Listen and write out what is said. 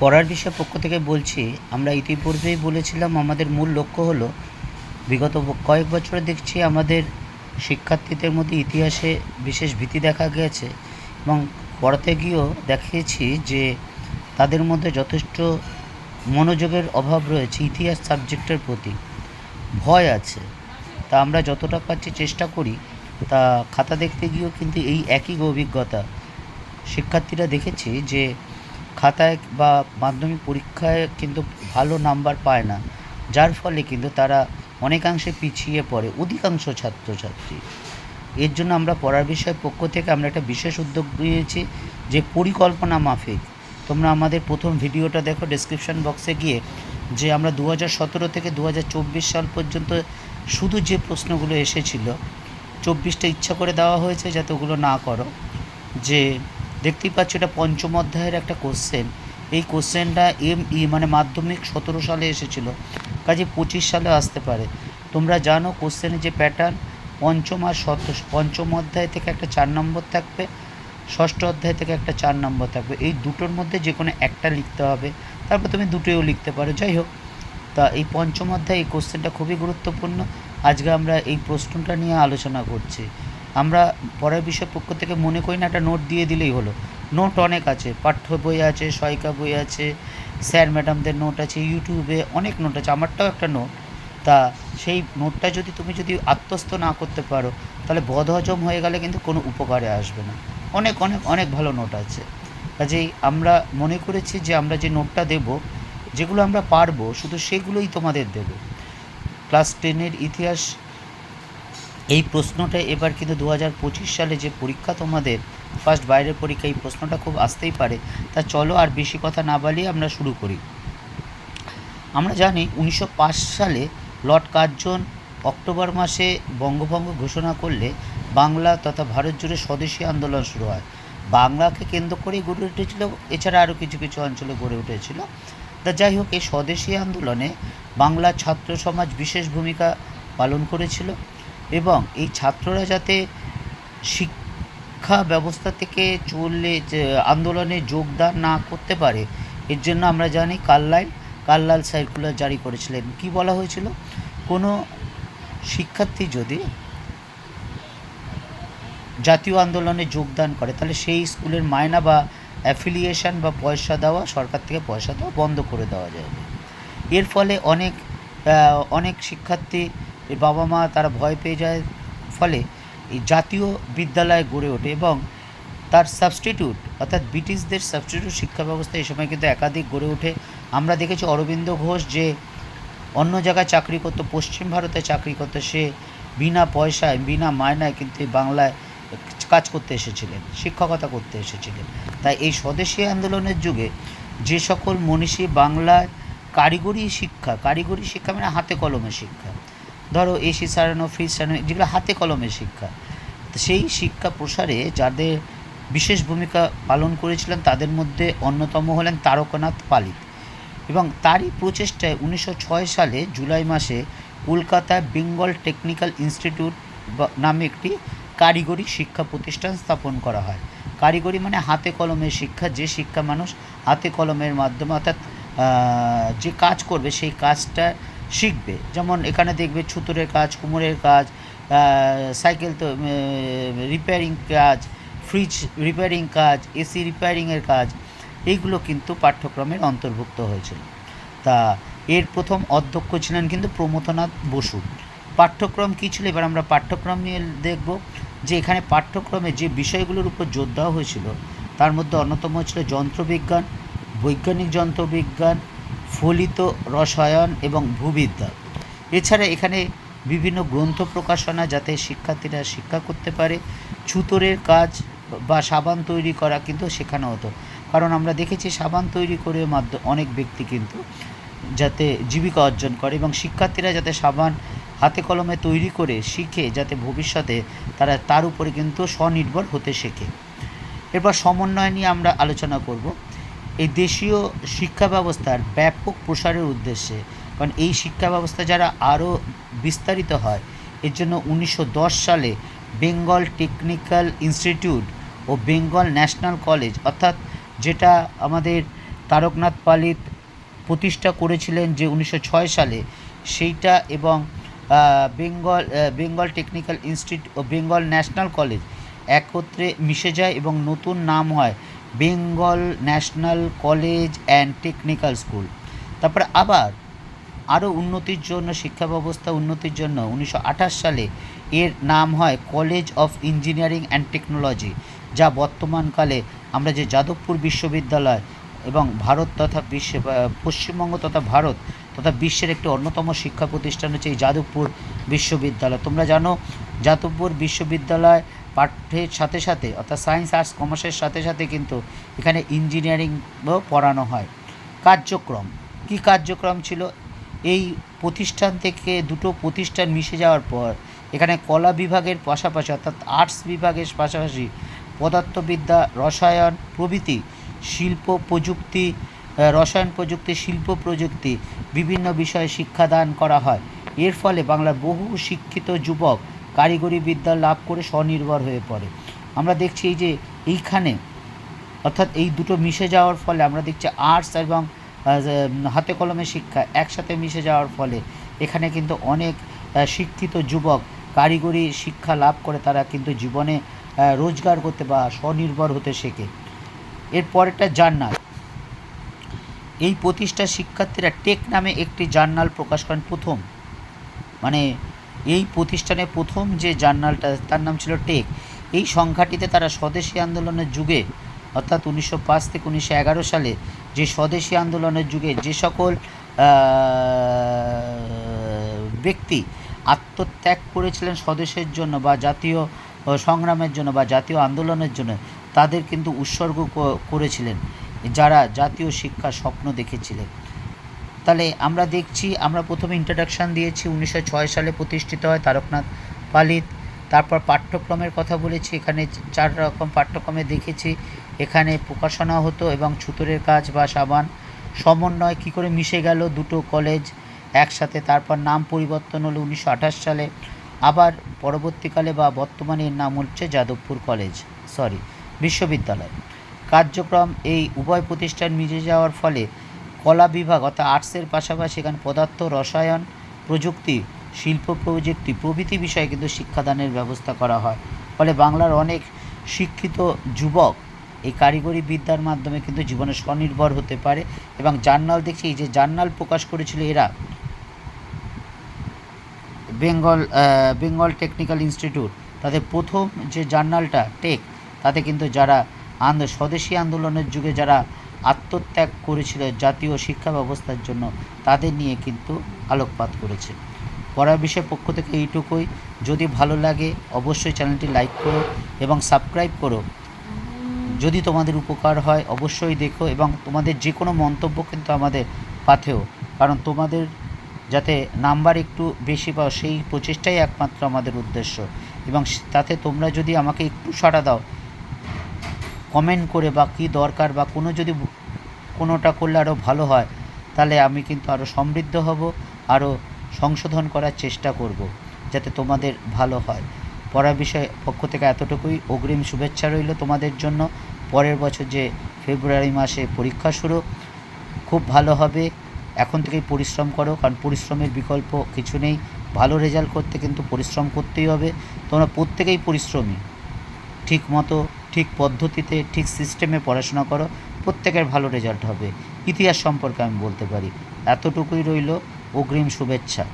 পড়ার বিষয় পক্ষ থেকে বলছি, আমরা ইতিপূর্বেই বলেছিলাম আমাদের মূল লক্ষ্য হলো, বিগত কয়েক বছরে দেখছি আমাদের শিক্ষার্থীদের মধ্যে ইতিহাসে বিশেষ ভীতি দেখা গেছে এবং পড়াতে গিয়েও দেখিয়েছি যে তাদের মধ্যে যথেষ্ট মনোযোগের অভাব রয়েছে ইতিহাস সাবজেক্টের প্রতি। ভয় আছে। তা আমরা যতটা পারছি চেষ্টা করি, তা খাতা দেখতে গিয়েও কিন্তু এই একই অভিজ্ঞতা। শিক্ষার্থীরা দেখেছি যে খাতায় বা মাধ্যমিক পরীক্ষায় কিন্তু ভালো নাম্বার পায় না। যার ফলে কিন্তু তারা অনেকাংশে পিছিয়ে পড়ে, অধিকাংশ ছাত্রছাত্রী। এর জন্য আমরা পড়ার বিষয় পক্ষ থেকে আমরা একটা বিশেষ উদ্যোগ নিয়েছি যে পরিকল্পনা মাফিক। তোমরা আমাদের প্রথম ভিডিওটা দেখো ডেসক্রিপশন বক্সে গিয়ে যে আমরা দু সতেরো থেকে দু হাজার চব্বিশ সাল পর্যন্ত শুধু যে প্রশ্নগুলো এসেছিল, চব্বিশটা ইচ্ছা করে দেওয়া হয়েছে যাতে ওগুলো না করো। যে দেখতেই পাচ্ছ এটা পঞ্চম অধ্যায়ের একটা কোশ্চেন এই কোশ্চেনটা এম ই মানে মাধ্যমিক সতেরো সালে এসেছিল। কাজে পঁচিশ সালে আসতে পারে। তোমরা জানো কোশ্চেনের যে প্যাটার্ন পঞ্চম আর শত পঞ্চম অধ্যায় থেকে একটা চার নম্বর থাকবে, ষষ্ঠ অধ্যায় থেকে একটা চার নম্বর থাকবে। এই দুটোর মধ্যে যে কোনো একটা লিখতে হবে। তারপর তুমি দুটোও লিখতে পারো। যাই হোক, তা এই পঞ্চম অধ্যায় এই কোশ্চেনটা খুবই গুরুত্বপূর্ণ। আজকে আমরা এই প্রশ্নটা নিয়ে আলোচনা করছি। আমরা পরের বিষয় পক্ষ থেকে মনে করি না, একটা নোট দিয়ে দিলেই হলো। নোট অনেক আছে, পাঠ্য বই আছে সহায়িকা বই আছে স্যার ম্যাডামদের নোট আছে ইউটিউবে অনেক নোট আছে, আমারটাও একটা নোট তা সেই নোটটা যদি তুমি যদি আত্মস্থ না করতে পারো, তাহলে বদহজম হয়ে গেলে কিন্তু কোনো উপকারে আসবে না। অনেক অনেক অনেক ভালো নোট আছে। কাজেই আমরা মনে করেছি যে আমরা যে নোটটা দেব, যেগুলো আমরা পারব, শুধু সেগুলোই তোমাদের দেব। ক্লাস টেনের ইতিহাস এই প্রশ্নটা এবার কিন্তু দু হাজার পঁচিশ সালে যে পরীক্ষা তোমাদের ফার্স্ট বাইরের পরীক্ষা, এই প্রশ্নটা খুব আসতেই পারে। তা চলো আর বেশি কথা না বালিয়ে আমরা শুরু করি। আমরা জানি উনিশশো পাঁচ সালে লর্ড কার্জন অক্টোবর মাসে বঙ্গভঙ্গ ঘোষণা করলে বাংলা তথা ভারত জুড়ে স্বদেশী আন্দোলন শুরু হয়। বাংলাকে কেন্দ্র করেই গড়ে উঠেছিল, এছাড়া আরও কিছু কিছু অঞ্চলে গড়ে উঠেছিল। তা যাই হোক, এই স্বদেশী আন্দোলনে বাংলা ছাত্র সমাজ বিশেষ ভূমিকা পালন করেছিল। এবং এই ছাত্ররা যাতে শিক্ষা ব্যবস্থা থেকে চললে যে আন্দোলনে যোগদান না করতে পারে, এর জন্য আমরা জানি কাল্লাইল কাল্লাল সার্কুলার জারি করেছিলেন। কি বলা হয়েছিল? কোনো শিক্ষার্থী যদি জাতীয় আন্দোলনে যোগদান করে, তাহলে সেই স্কুলের মায়না বা অ্যাফিলিয়েশন বা পয়সা দেওয়া সরকার থেকে পয়সা দেওয়া বন্ধ করে দেওয়া যাবে। এর ফলে অনেক অনেক শিক্ষার্থী বাবা মা তারা ভয় পেয়ে যায়। ফলে এই জাতীয় বিদ্যালয় গড়ে ওঠে এবং তার সাবস্টিটিউট অর্থাৎ ব্রিটিশদের সাবস্টিটিউট শিক্ষা ব্যবস্থা এই সময় কিন্তু একাধিক গড়ে ওঠে। আমরা দেখেছি অরবিন্দ ঘোষ যে অন্য জায়গায় চাকরি করতো, পশ্চিম ভারতে চাকরি করতো, সে বিনা পয়সায়, বিনা মায়নায় কিন্তু এই বাংলায় কাজ করতে এসেছিলেন, শিক্ষকতা করতে এসেছিলেন। তাই এই স্বদেশী আন্দোলনের যুগে যে সকল মনীষী বাংলায় কারিগরি শিক্ষা কারিগরি শিক্ষা মানে হাতে কলমে শিক্ষা। ধরো এসি সারানো ফ্রিজ সারানো, যেগুলো হাতে কলমে শিক্ষা। সেই শিক্ষা প্রসারে যাদের বিশেষ ভূমিকা পালন করেছিলেন, তাদের মধ্যে অন্যতম হলেন তারকনাথ পালিত। এবং তারই প্রচেষ্টায় উনিশশো ছয় সালে জুলাই মাসে কলকাতায় বেঙ্গল টেকনিক্যাল ইনস্টিটিউট নামে একটি কারিগরি শিক্ষা প্রতিষ্ঠান স্থাপন করা হয়। কারিগরি মানে হাতে কলমের শিক্ষা, যে শিক্ষা মানুষ হাতে কলমের মাধ্যমে অর্থাৎ যে কাজ করবে, সেই কাজটা শিখবে। যেমন এখানে দেখবে ছুতরের কাজ, কুমোরের কাজ সাইকেল তো রিপেয়ারিং কাজ ফ্রিজ রিপেয়ারিং কাজ এসি রিপেয়ারিংয়ের কাজ, এইগুলো কিন্তু পাঠ্যক্রমের অন্তর্ভুক্ত হয়েছিল। তা এর প্রথম অধ্যক্ষ ছিলেন কিন্তু প্রমথনাথ বসু। পাঠ্যক্রম কী ছিল? এবার আমরা পাঠ্যক্রম নিয়ে দেখব যে এখানে পাঠ্যক্রমে যে বিষয়গুলোর উপর জোর দেওয়া হয়েছিল, তার মধ্যে অন্যতম ছিল যন্ত্রবিজ্ঞান বৈজ্ঞানিক যন্ত্রবিজ্ঞান, ফলিত রসায়ন এবং ভূবিদ্যা। এছাড়া এখানে বিভিন্ন গ্রন্থ প্রকাশনা যাতে শিক্ষার্থীরা শিক্ষা করতে পারে, ছুতরের কাজ বা সাবান তৈরি করা কিন্তু শেখানো হতো। কারণ আমরা দেখেছি সাবান তৈরি করে মাধ্য, অনেক ব্যক্তি কিন্তু যাতে জীবিকা অর্জন করে এবং শিক্ষার্থীরা যাতে সাবান হাতে কলমে তৈরি করে শিখে যাতে ভবিষ্যতে তারা তার উপরে কিন্তু স্বনির্ভর হতে শেখে। এরপর সমন্বয় নিয়ে আমরা আলোচনা করব। এই দেশীয় শিক্ষা ব্যবস্থার ব্যাপক প্রসারের উদ্দেশ্যে। কারণ এই শিক্ষা ব্যবস্থা যারা আরও বিস্তারিত হয়, এর জন্য উনিশশো দশ সালে বেঙ্গল টেকনিক্যাল ইনস্টিটিউট ও বেঙ্গল ন্যাশনাল কলেজ, অর্থাৎ যেটা আমাদের তারকনাথ পালিত প্রতিষ্ঠা করেছিলেন যে উনিশশো ছয় সালে, সেইটা এবং বেঙ্গল বেঙ্গল টেকনিক্যাল ইনস্টিটিউট ও বেঙ্গল ন্যাশনাল কলেজ একত্রে মিশে যায় এবং নতুন নাম হয় Bengal National College and Technical School. তারপরে আবার আরও উন্নতির জন্য, শিক্ষা ব্যবস্থা উন্নতির জন্য উনিশশো আঠাশ সালে এর নাম হয় College of Engineering and Technology, যা বর্তমানকালে আমরা যে যাদবপুর বিশ্ববিদ্যালয় এবং ভারত তথা বিশ্ব পশ্চিমবঙ্গ তথা ভারত তথা বিশ্বের একটি অন্যতম শিক্ষা প্রতিষ্ঠান হচ্ছে এই যাদবপুর বিশ্ববিদ্যালয়। তোমরা জানো, যাদবপুর বিশ্ববিদ্যালয় পাঠ্যের সাথে সাথে, অর্থাৎ সায়েন্স আর্টস কমার্সের সাথে সাথে কিন্তু এখানে ইঞ্জিনিয়ারিংও পড়ানো হয়। কার্যক্রম, কি কার্যক্রম ছিল? এই প্রতিষ্ঠান থেকে দুটো প্রতিষ্ঠান মিশে যাওয়ার পর, এখানে কলা বিভাগের পাশাপাশি, অর্থাৎ আর্টস বিভাগের পাশাপাশি পদার্থবিদ্যা, রসায়ন প্রভৃতি, শিল্প প্রযুক্তি রসায়ন প্রযুক্তি, শিল্প প্রযুক্তি বিভিন্ন বিষয়ে শিক্ষাদান করা হয়। এর ফলে বাংলার বহু শিক্ষিত যুবক কারিগরি বিদ্যা লাভ করে স্বনির্ভর হয়ে পড়ে। আমরা দেখছি এই যে এইখানে, অর্থাৎ এই দুটো মিশে যাওয়ার ফলে আমরা দেখছি আর্টস এবং হাতে কলমে শিক্ষা একসাথে মিশে যাওয়ার ফলে এখানে কিন্তু অনেক শিক্ষিত যুবক কারিগরি শিক্ষা লাভ করে তারা কিন্তু জীবনে রোজগার করতে বা স্বনির্ভর হতে শেখে। এর পরেরটা জার্নাল। এই প্রতিষ্ঠা শিক্ষার্থীরা টেক নামে একটি জার্নাল প্রকাশ করেন প্রথম। মানে এই প্রতিষ্ঠানে প্রথম যে জার্নালটা, তার নাম ছিল টেক। এই সংখ্যাটিতে তারা স্বদেশী আন্দোলনের যুগে, অর্থাৎ উনিশশো পাঁচ থেকে উনিশশো এগারো সালে যে স্বদেশী আন্দোলনের যুগে যে সকল ব্যক্তি আত্মত্যাগ করেছিলেন স্বদেশের জন্য বা জাতীয় সংগ্রামের জন্য বা জাতীয় আন্দোলনের জন্য, তাদের কিন্তু উৎসর্গ করেছিলেন, যারা জাতীয় শিক্ষার স্বপ্ন দেখেছিলেন। তাহলে আমরা দেখছি, আমরা প্রথমে ইন্ট্রোডাকশান দিয়েছি, উনিশশো ছয় সালে প্রতিষ্ঠিত হয় তারকনাথ পালিত। তারপর পাঠ্যক্রমের কথা বলেছি, এখানে চার রকম পাঠ্যক্রমে দেখেছি। এখানে প্রকাশনা হতো এবং ছুতরের কাজ বা সাবান। সমন্বয় কী করে মিশে গেল, দুটো কলেজ একসাথে। তারপর নাম পরিবর্তন হলো উনিশশো আঠাশ সালে। আবার পরবর্তীকালে বা বর্তমানে এর নাম হচ্ছে যাদবপুর কলেজ সরি বিশ্ববিদ্যালয়। কার্যক্রম এই উভয় প্রতিষ্ঠান মিশে যাওয়ার ফলে কলা বিভাগ অর্থাৎ আর্টসের পাশাপাশি এখানে পদার্থ, রসায়ন, প্রযুক্তি, শিল্প প্রযুক্তি প্রভৃতি বিষয়ে কিন্তু শিক্ষাদানের ব্যবস্থা করা হয়। ফলে বাংলার অনেক শিক্ষিত যুবক এই কারিগরি বিদ্যার মাধ্যমে কিন্তু জীবনে স্বনির্ভর হতে পারে এবং জার্নাল দেখছি যে জার্নাল প্রকাশ করেছিল এরা, বেঙ্গল বেঙ্গল টেকনিক্যাল ইনস্টিটিউট, তাদের প্রথম যে জার্নালটা, টেক, তাতে কিন্তু যারা আন্দ, স্বদেশী আন্দোলনের যুগে যারা আত্মত্যাগ করেছিল জাতীয় শিক্ষা ব্যবস্থার জন্য। তাদের নিয়ে কিন্তু আলোকপাত করেছে। পড়ার বিষয় পক্ষ থেকে এইটুকুই। যদি ভালো লাগে, অবশ্যই চ্যানেলটি লাইক করো এবং সাবস্ক্রাইব করো। যদি তোমাদের উপকার হয়, অবশ্যই দেখো এবং তোমাদের যে কোনো মন্তব্য কিন্তু আমাদের পাথেও। কারণ তোমাদের যাতে নাম্বার একটু বেশি পাও, সেই প্রচেষ্টাই একমাত্র আমাদের উদ্দেশ্য। এবং তাতে তোমরা যদি আমাকে একটু সাড়া দাও, কমেন্ট করে বা কী দরকার বা কোনো যদি কোনোটা করলে আরও ভালো হয়, তাহলে আমি কিন্তু আরও সমৃদ্ধ হব আরও সংশোধন করার চেষ্টা করব, যাতে তোমাদের ভালো হয়। পড়ার বিষয়ে পক্ষ থেকে এতটুকুই। অগ্রিম শুভেচ্ছা রইল তোমাদের জন্য। পরের বছর যে ফেব্রুয়ারি মাসে পরীক্ষা শুরু, খুব ভালো হবে। এখন থেকেই পরিশ্রম করো, কারণ পরিশ্রমের বিকল্প কিছু নেই। ভালো রেজাল্ট করতে কিন্তু পরিশ্রম করতেই হবে। তোমরা প্রত্যেকেই পরিশ্রমী। ঠিক মতো ঠিক পদ্ধতিতে, ঠিক সিস্টেমে পড়াশোনা করো। প্রত্যেকের ভালো রেজাল্ট হবে। ইতিহাস সম্পর্কে আমি বলতে পারি। এতটুকুই রইল। অগ্রিম শুভেচ্ছা।